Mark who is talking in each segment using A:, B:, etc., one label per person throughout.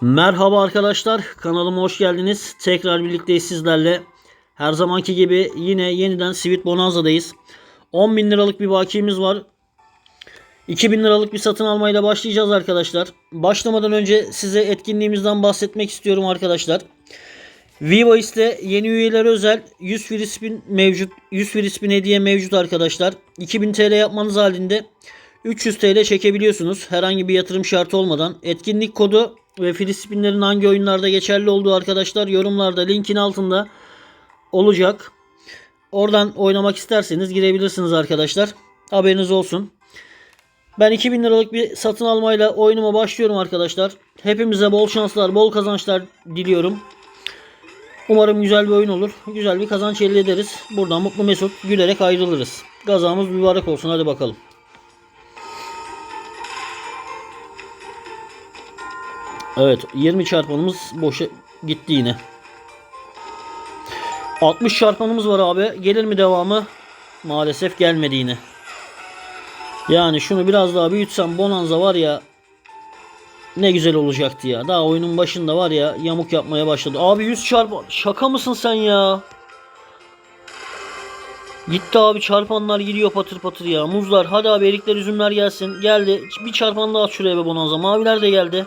A: Merhaba arkadaşlar kanalıma hoş geldiniz. Tekrar birlikteyiz sizlerle. Her zamanki gibi yine yeniden Sweet Bonanza'dayız. 10 bin liralık bir bakiyemiz var. 2000 liralık bir satın almayla başlayacağız arkadaşlar. Başlamadan önce size etkinliğimizden bahsetmek istiyorum arkadaşlar. Vivois'te yeni üyelere özel 100 free mevcut. 100 free hediye mevcut arkadaşlar. 2000 TL yapmanız halinde 300 TL çekebiliyorsunuz. Herhangi bir yatırım şartı olmadan. Etkinlik kodu ve free spinlerin hangi oyunlarda geçerli olduğu arkadaşlar yorumlarda linkin altında olacak. Oradan oynamak isterseniz girebilirsiniz arkadaşlar. Haberiniz olsun. Ben 2000 liralık bir satın almayla oyunuma başlıyorum arkadaşlar. Hepimize bol şanslar, bol kazançlar diliyorum. Umarım güzel bir oyun olur. Güzel bir kazanç elde ederiz. Buradan mutlu mesut gülerek ayrılırız. Gazamız mübarek olsun. Hadi bakalım. Evet 20 çarpanımız boşa gitti yine. 60 çarpanımız var abi. Gelir mi devamı? Maalesef gelmedi yine. Yani şunu biraz daha büyütsem Bonanza var ya ne güzel olacaktı ya. Daha oyunun başında var ya yamuk yapmaya başladı. Abi 100 çarpan. Şaka mısın sen ya? Gitti abi çarpanlar gidiyor patır patır ya. Muzlar hadi abi erikler üzümler gelsin. Geldi. Bir çarpan daha at şuraya be Bonanza. Maviler de geldi.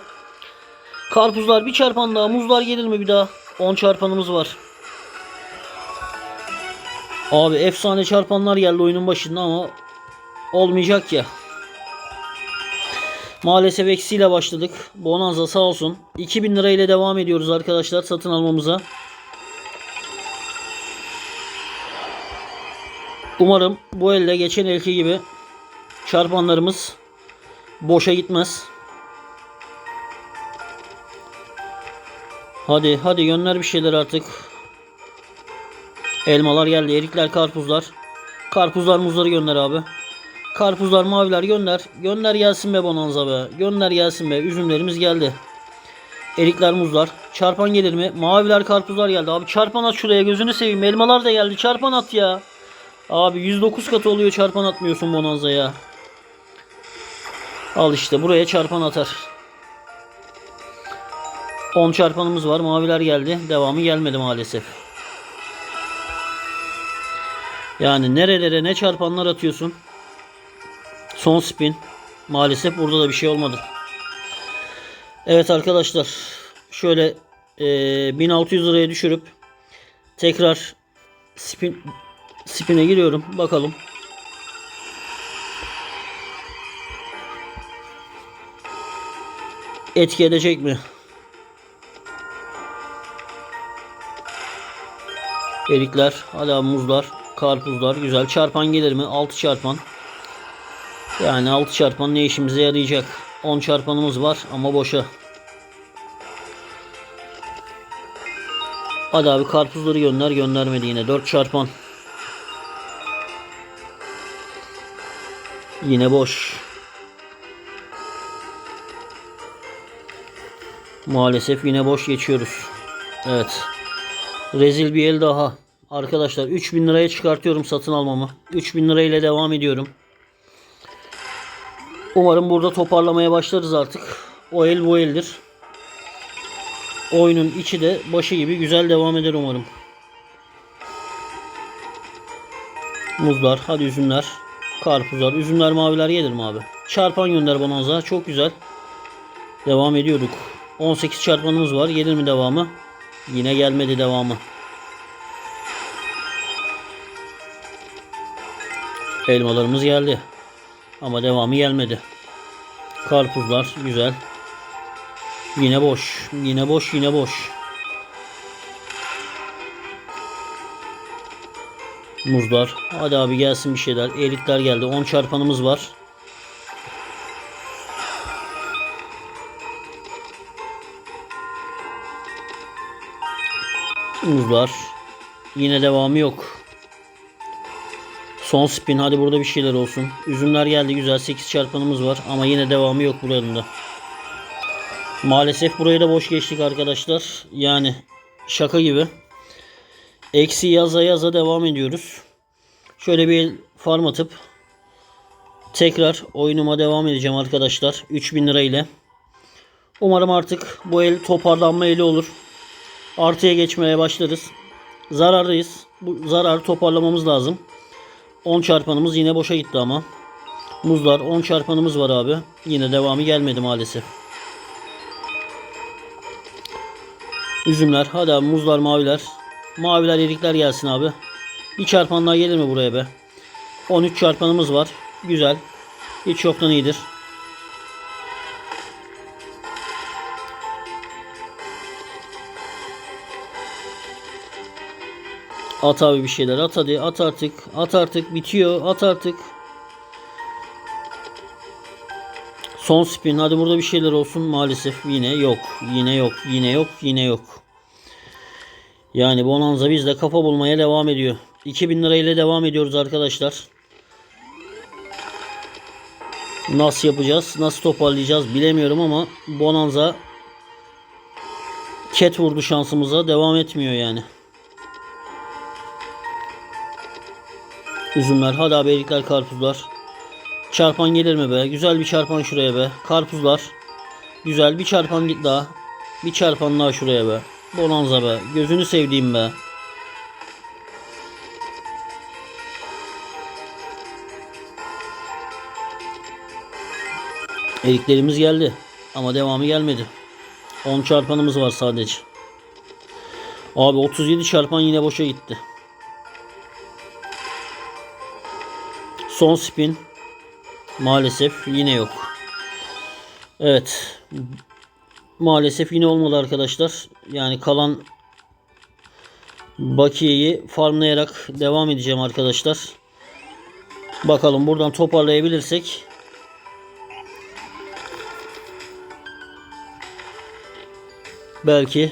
A: Karpuzlar bir çarpan daha. Muzlar gelir mi bir daha? 10 çarpanımız var. Abi efsane çarpanlar geldi oyunun başında ama olmayacak ya. Maalesef eksiyle başladık. Bonanza sağ olsun. 2000 lira ile devam ediyoruz arkadaşlar satın almamıza. Umarım bu elde geçen elki gibi çarpanlarımız boşa gitmez. Hadi hadi gönder bir şeyler artık. Elmalar geldi. Erikler, karpuzlar. Karpuzlar, muzları gönder abi. Karpuzlar, maviler gönder. Gönder gelsin be bonanza be. Gönder gelsin be. Üzümlerimiz geldi. Erikler, muzlar. Çarpan gelir mi? Maviler, karpuzlar geldi. Abi çarpan at şuraya gözünü seveyim. Elmalar da geldi. Çarpan at ya. Abi 109 katı oluyor çarpan atmıyorsun bonanza ya. Al işte buraya çarpan atar. 10 çarpanımız var. Maviler geldi. Devamı gelmedi maalesef. Yani nerelere ne çarpanlar atıyorsun. Son spin. Maalesef burada da bir şey olmadı. Evet arkadaşlar. Şöyle e, 1600 liraya düşürüp tekrar spin spin'e giriyorum. Bakalım. Etki edecek mi? Erikler, hala muzlar, karpuzlar güzel. Çarpan gelir mi? 6 çarpan. Yani 6 çarpan ne işimize yarayacak? 10 çarpanımız var ama boşa. Hadi abi karpuzları gönder göndermedi yine. 4 çarpan. Yine boş. Maalesef yine boş geçiyoruz. Evet. Rezil bir el daha. Arkadaşlar 3000 liraya çıkartıyorum satın almamı. 3000 lirayla devam ediyorum. Umarım burada toparlamaya başlarız artık. O el bu eldir. Oyunun içi de başı gibi güzel devam eder umarım. Muzlar, hadi üzümler, karpuzlar, üzümler, maviler gelir mi abi? Çarpan gönder bonanza. Çok güzel. Devam ediyorduk. 18 çarpanımız var. Gelir mi devamı? Yine gelmedi devamı. Elmalarımız geldi. Ama devamı gelmedi. Karpuzlar güzel. Yine boş. Yine boş. Yine boş. Muzlar. Hadi abi gelsin bir şeyler. Erikler geldi. 10 çarpanımız var. Muzlar. Yine devamı yok. Son spin hadi burada bir şeyler olsun. Üzümler geldi güzel 8 çarpanımız var ama yine devamı yok buranın da. Maalesef burayı da boş geçtik arkadaşlar. Yani şaka gibi. Eksi yaza yaza devam ediyoruz. Şöyle bir farm atıp tekrar oyunuma devam edeceğim arkadaşlar. 3000 lira ile. Umarım artık bu el toparlanma eli olur. Artıya geçmeye başlarız. Zarardayız. Bu zararı toparlamamız lazım. 10 çarpanımız yine boşa gitti ama. Muzlar 10 çarpanımız var abi. Yine devamı gelmedi maalesef. Üzümler. Hadi abi muzlar maviler. Maviler erikler gelsin abi. Bir çarpan daha gelir mi buraya be? 13 çarpanımız var. Güzel. Hiç yoktan iyidir. At abi bir şeyler at hadi at artık at artık bitiyor at artık. Son spin hadi burada bir şeyler olsun maalesef yine yok yine yok yine yok yine yok. Yani Bonanza bizde kafa bulmaya devam ediyor. 2000 lirayla devam ediyoruz arkadaşlar. Nasıl yapacağız? Nasıl toparlayacağız bilemiyorum ama Bonanza ket vurdu şansımıza devam etmiyor yani. Üzümler. Hadi abi erikler karpuzlar. Çarpan gelir mi be? Güzel bir çarpan şuraya be. Karpuzlar. Güzel bir çarpan git daha. Bir çarpan daha şuraya be. Bonanza be. Gözünü sevdiğim be. Eriklerimiz geldi. Ama devamı gelmedi. 10 çarpanımız var sadece. Abi 37 çarpan yine boşa gitti. Son spin. Maalesef yine yok. Evet. Maalesef yine olmadı arkadaşlar. Yani kalan bakiyeyi farmlayarak devam edeceğim arkadaşlar. Bakalım buradan toparlayabilirsek belki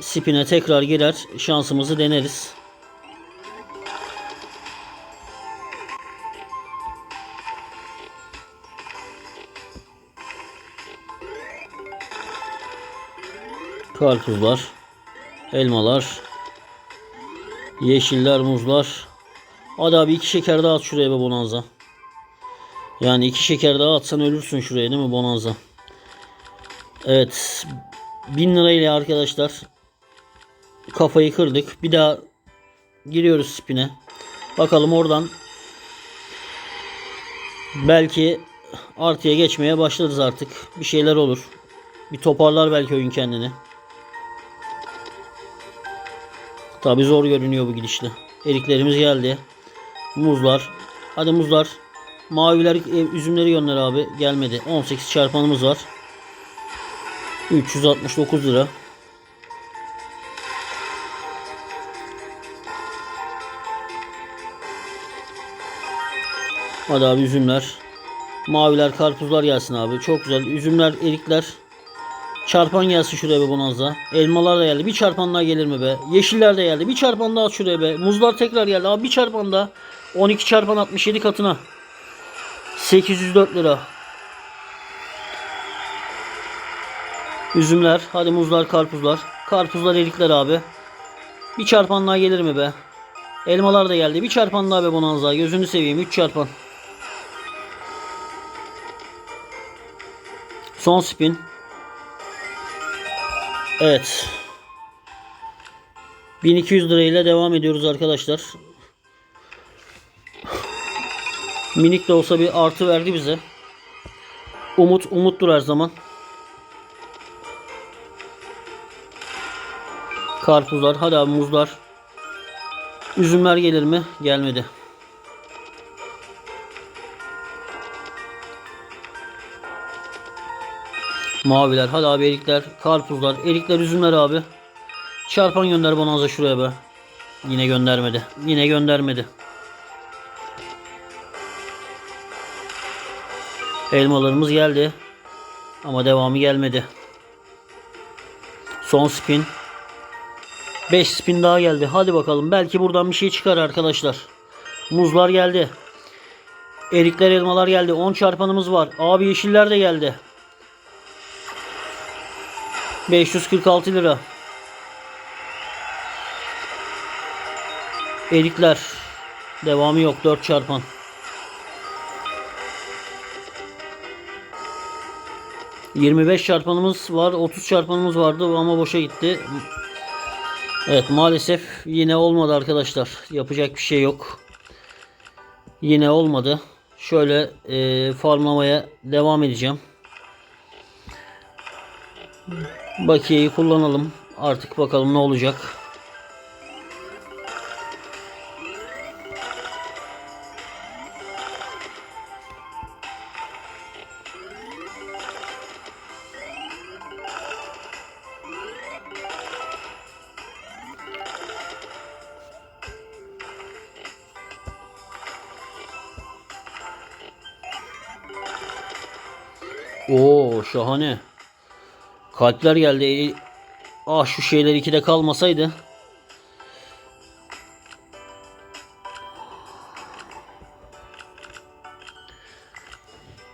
A: spine tekrar girer şansımızı deneriz. Karpuzlar, elmalar, yeşiller, muzlar. Hadi abi iki şeker daha at şuraya be Bonanza. Yani iki şeker daha atsan ölürsün şuraya değil mi Bonanza? Evet. 1000 lirayla arkadaşlar kafayı kırdık. Bir daha giriyoruz spine. Bakalım oradan belki artıya geçmeye başlarız artık. Bir şeyler olur. Bir toparlar belki oyun kendini. Tabi zor görünüyor bu gidişle. Eriklerimiz geldi. Muzlar. Hadi muzlar. Maviler e, üzümleri gönder abi. Gelmedi. 18 çarpanımız var. 369 lira. Hadi abi üzümler. Maviler karpuzlar gelsin abi. Çok güzel. Üzümler, erikler. Çarpan gelsin şuraya be bonanza. Elmalar da geldi. Bir çarpan daha gelir mi be? Yeşiller de geldi. Bir çarpan daha şuraya be. Muzlar tekrar geldi. Abi bir çarpan daha. 12 çarpan 67 katına. 804 lira. Üzümler. Hadi muzlar, karpuzlar. Karpuzlar, erikler abi. Bir çarpan daha gelir mi be? Elmalar da geldi. Bir çarpan daha be bonanza. Gözünü seveyim. 3 çarpan. Son spin. Evet. 1200 lirayla devam ediyoruz arkadaşlar. Minik de olsa bir artı verdi bize. Umut umuttur her zaman. Karpuzlar, hadi abi muzlar. Üzümler gelir mi? Gelmedi. Maviler. Hadi abi erikler. Karpuzlar. Erikler üzümler abi. Çarpan gönder bonanza şuraya be. Yine göndermedi. Yine göndermedi. Elmalarımız geldi. Ama devamı gelmedi. Son spin. 5 spin daha geldi. Hadi bakalım. Belki buradan bir şey çıkar arkadaşlar. Muzlar geldi. Erikler elmalar geldi. 10 çarpanımız var. Abi yeşiller de geldi. 546 lira. Erikler. Devamı yok. 4 çarpan. 25 çarpanımız var. 30 çarpanımız vardı ama boşa gitti. Evet maalesef yine olmadı arkadaşlar. Yapacak bir şey yok. Yine olmadı. Şöyle e, farmlamaya devam edeceğim. Bakiyeyi kullanalım. Artık bakalım ne olacak. Oo şahane. Kalpler geldi. E, Ah şu şeyler ikide kalmasaydı.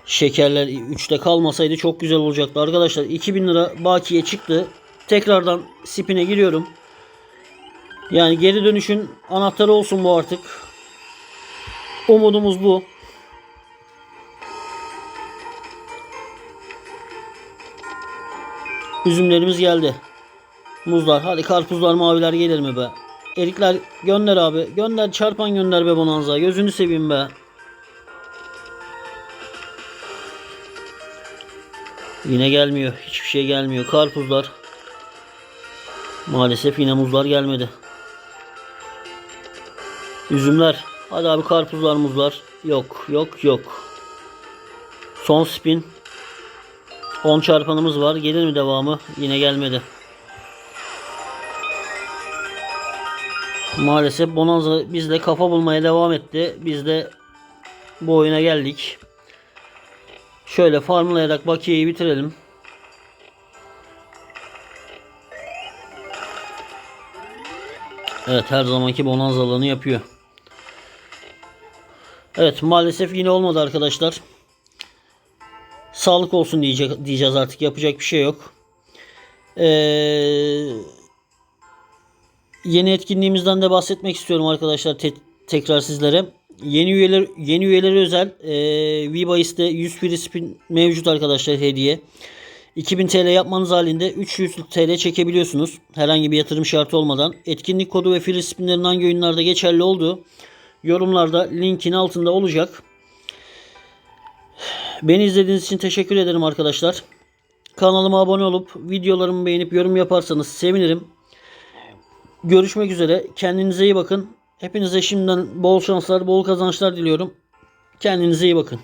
A: Şekerler 3'te kalmasaydı çok güzel olacaktı. Arkadaşlar 2000 lira bakiye çıktı. Tekrardan spine giriyorum. Yani geri dönüşün anahtarı olsun bu artık. Umudumuz bu. Üzümlerimiz geldi. Muzlar. Hadi karpuzlar maviler gelir mi be? Erikler gönder abi. Gönder çarpan gönder be bonanza. Gözünü seveyim be. Yine gelmiyor. Hiçbir şey gelmiyor. Karpuzlar. Maalesef yine muzlar gelmedi. Üzümler. Hadi abi karpuzlar muzlar. Yok yok yok. Son spin. 10 çarpanımız var. Gelir mi devamı? Yine gelmedi. Maalesef Bonanza bizde kafa bulmaya devam etti. Biz de bu oyuna geldik. Şöyle farmlayarak bakiyeyi bitirelim. Evet her zamanki bonanzalarını yapıyor. Evet maalesef yine olmadı arkadaşlar. Sağlık olsun diyecek, diyeceğiz artık yapacak bir şey yok. Ee, yeni etkinliğimizden de bahsetmek istiyorum arkadaşlar te- tekrar sizlere. Yeni üyeler yeni üyeleri özel e, V-Bahis'te 100 free mevcut arkadaşlar hediye. 2000 TL yapmanız halinde 300 TL çekebiliyorsunuz. Herhangi bir yatırım şartı olmadan. Etkinlik kodu ve free spinlerin hangi oyunlarda geçerli olduğu yorumlarda linkin altında olacak. Beni izlediğiniz için teşekkür ederim arkadaşlar. Kanalıma abone olup videolarımı beğenip yorum yaparsanız sevinirim. Görüşmek üzere. Kendinize iyi bakın. Hepinize şimdiden bol şanslar, bol kazançlar diliyorum. Kendinize iyi bakın.